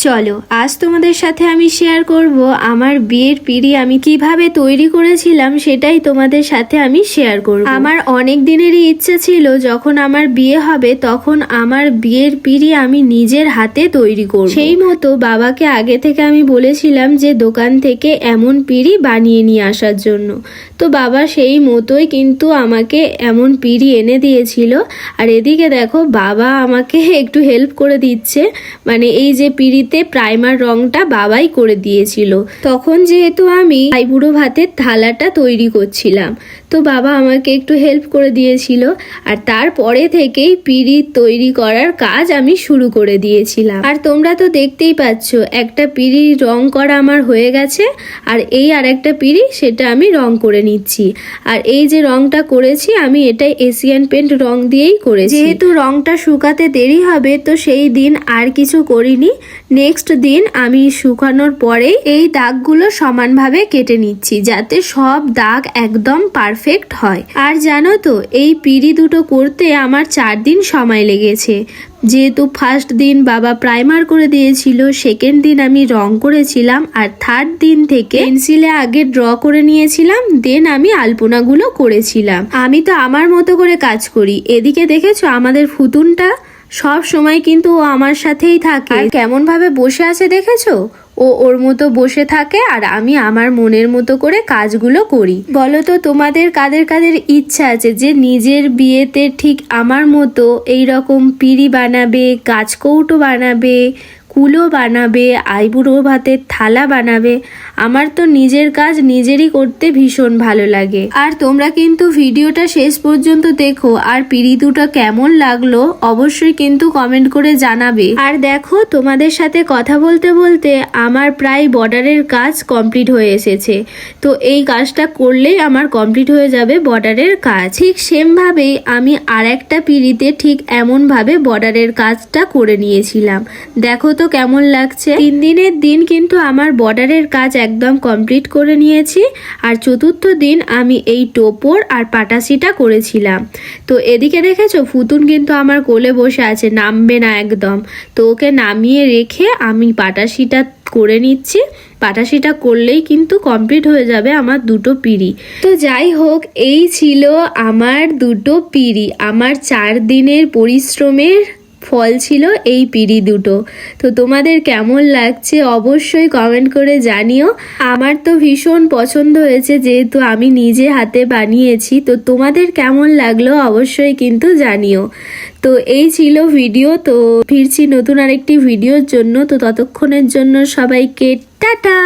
চলো, আজ তোমাদের সাথে আমি শেয়ার করব আমার বিয়ের পিড়ি আমি কীভাবে তৈরি করেছিলাম সেটাই তোমাদের সাথে আমি শেয়ার করব। আমার অনেক দিনেরই ইচ্ছে ছিল যখন আমার বিয়ে হবে তখন আমার বিয়ের পিড়ি আমি নিজের হাতে তৈরি করব। সেই মতো বাবাকে আগে থেকে আমি বলেছিলাম যে দোকান থেকে এমন পিড়ি বানিয়ে নিয়ে আসার জন্য। তো বাবা সেই মতোই কিন্তু আমাকে এমন পিড়ি এনে দিয়েছিল। আর এদিকে দেখো, বাবা আমাকে একটু হেল্প করে দিচ্ছে। মানে এই যে পিড়িতে প্রাইমার রংটা বাবাই করে দিয়েছিল। তখন যেহেতু আমি আইবুড়ো ভাতের থালাটা তৈরি করছিলাম, তো বাবা আমাকে একটু হেল্প করে দিয়েছিল আর তারপরে থেকেই পিড়ি তৈরি করার কাজ আমি শুরু করে দিয়েছিলাম। আর তোমরা তো দেখতেই পাচ্ছ, একটা পিড়ি রং করা আমার হয়ে গেছে আর এই আর একটা পিড়ি সেটা আমি রং করে নিচ্ছি। আর এই যে রংটা করেছি, আমি এটাই এশিয়ান পেন্ট রং দিয়েই করেছি। যেহেতু রংটা শুকাতে দেরি হবে, তো সেই দিন আর কিছু করিনি। নেক্সট দিন আমি শুকানোর পরে এই দাগগুলো সমানভাবে কেটে নিচ্ছি, যাতে সব দাগ একদম পারফেক্ট হয়। আর জানো তো, এই পিড়ি দুটো করতে আমার চার দিন সময় লেগেছে। যেহেতু ফার্স্ট দিন বাবা প্রাইমার করে দিয়েছিল সেকেন্ড দিন আমি রং করেছিলাম, আর থার্ড দিন থেকে পেন্সিলে আগে ড্র করে নিয়েছিলাম দেন আমি আলপনাগুলো করেছিলাম। আমি তো আমার মতো করে কাজ করি। এদিকে দেখেছ আমাদের ফুতুনটা সব সময় কিন্তু ও আমার সাথেই থাকে। আর কেমন ভাবে বসে আছে দেখেছ? ও ওর মতো বসে থাকে আর আমি আমার মনের মতো করে কাজগুলো করি। বলো তো, তোমাদের কাদের কাদের ইচ্ছা আছে যে নিজের বিয়েতে ঠিক আমার মতো এই রকম পিড়ি বানাবে গাছকৌটো বানাবে কুলো বানাবে, আইবুড়ো ভাতের থালা বানাবে। আমার তো নিজের কাজ নিজেরই করতে ভীষণ ভালো লাগে। আর তোমরা কিন্তু ভিডিওটা শেষ পর্যন্ত দেখো। আর পিড়ি দুটো কেমন লাগল অবশ্যই কিন্তু কমেন্ট করে জানাবে। আর দেখো, তোমাদের সাথে কথা বলতে বলতে আমার প্রায় বর্ডারের কাজ কমপ্লিট হয়ে এসেছে। তো এই কাজটা করলেই আমার কমপ্লিট হয়ে যাবে বর্ডারের কাজ। ঠিক সেমভাবেই আমি আর একটা পিড়িতে ঠিক এমনভাবে বর্ডারের কাজটা করে নিয়েছিলাম। দেখো তো কেমন লাগছে? তিন দিনের দিন কিন্তু আমার বর্ডারের কাজ একদম কমপ্লিট করে নিয়েছি। আর চতুর্থ দিন আমি এই টোপর আর পাটাসিটা করেছিলাম। তো এদিকে দেখেছ, ফুতুন কিন্তু আমার কোলে বসে আছে, নামবে না একদম। তো ওকে নামিয়ে রেখে আমি পাটাসিটা করে নিচ্ছি। পাটাসিটা করলেই কিন্তু কমপ্লিট হয়ে যাবে আমার দুটো পিড়ি। তো যাই হোক, এই ছিল আমার দুটো পিড়ি। আমার চার দিনের পরিশ্রমের ফল ছিল এই পিড়ি দুটো। তো তোমাদের কেমন লাগছে অবশ্যই কমেন্ট করে জানিও। আমার তো ভীষণ পছন্দ হয়েছে যেহেতু আমি নিজে হাতে বানিয়েছি, তো তোমাদের কেমন লাগল অবশ্যই কিন্তু জানিও। তো এই ছিল ভিডিও তো ফিরছি নতুন আরেকটি ভিডিওর জন্য। তো ততক্ষণের জন্য সবাইকে টাটা!